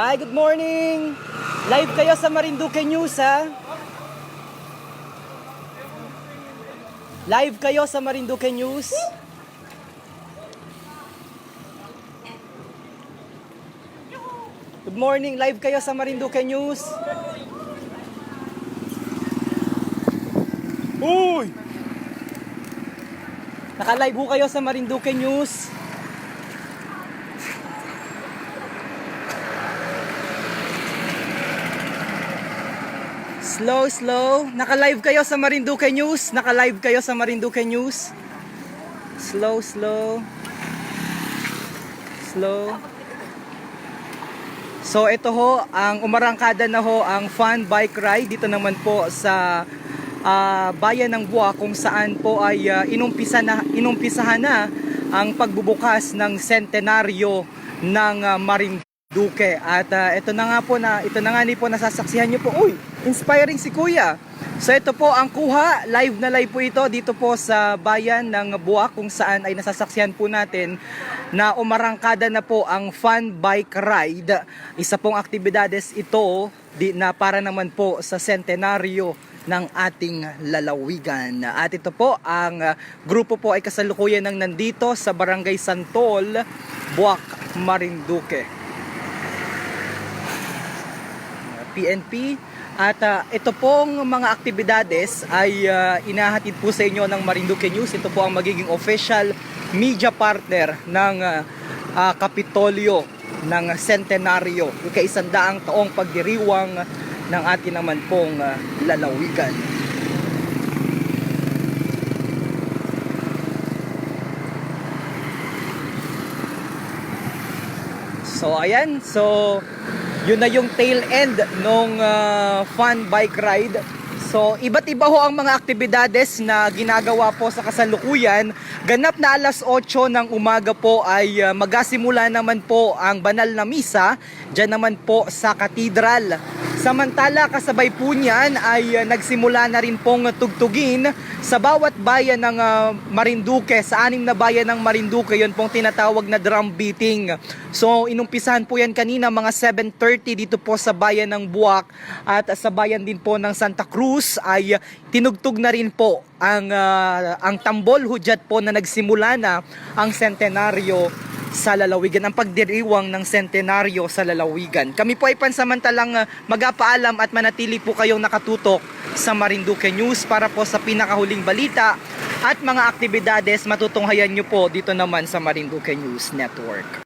Hi, good morning! Live kayo sa Marinduque News, ha? Live kayo sa Marinduque News. Good morning, live kayo sa Marinduque News. Uy! Naka-live ho kayo sa Marinduque News. Slow, slow. Naka-live kayo sa Marinduque News. Naka-live kayo sa Marinduque News. Slow, slow. Slow. So ito ho, ang umarangkada na ho ang fun bike ride dito naman po sa ah, bayan ng Buwa kung saan po ay ah, inumpisa na, inumpisahan na ang pagbubukas ng sentenaryo ng ah, Marinduque. At ah, ito na nga po na ito na nga ni po nasasaksihan niyo po. Uy, inspiring si Kuya. So ito po ang kuha, live na live po ito dito po sa bayan ng Buwak kung saan ay nasasaksihan po natin na umarangkada na po ang fun bike ride. Isa pong aktibidades ito di, na para naman po sa sentenaryo ng ating lalawigan. At ito po, ang uh, grupo po ay kasalukuyan ng nandito sa Barangay Santol, Buwak, Marinduque. PNP. At ah, ito pong mga aktibidades ay ah, inahatid po sa inyo ng Marinduque News. Ito po ang magiging official media partner ng ah, ah, Kapitolyo ng Centenaryo. Ika-isandaang taong pagdiriwang ng atin naman pong ah, lalawigan. So ayan, so yun na yung tail end nung ah, fun bike ride. So iba't iba ho ang mga aktibidades na ginagawa po sa kasalukuyan. Ganap na alas 8 ng umaga po ay ah, magasimula naman po ang banal na misa dyan naman po sa katedral. Samantala kasabay po niyan ay ah, nagsimula na rin pong tugtugin sa bawat bayan ng ah, Marinduque, sa anim na bayan ng Marinduque, yun pong tinatawag na drum beating. So inumpisahan po yan kanina mga 7.30 dito po sa bayan ng Buwak at sa bayan din po ng Santa Cruz ay tinugtog na rin po ang, ah, ang tambol hudyat po na nagsimula na ang sentenaryo sa lalawigan, ang pagdiriwang ng sentenaryo sa lalawigan. Kami po ay pansamantalang uh, magapaalam at manatili po kayong nakatutok sa Marinduque News para po sa pinakahuling balita at mga aktibidades matutunghayan nyo po dito naman sa Marinduque News Network.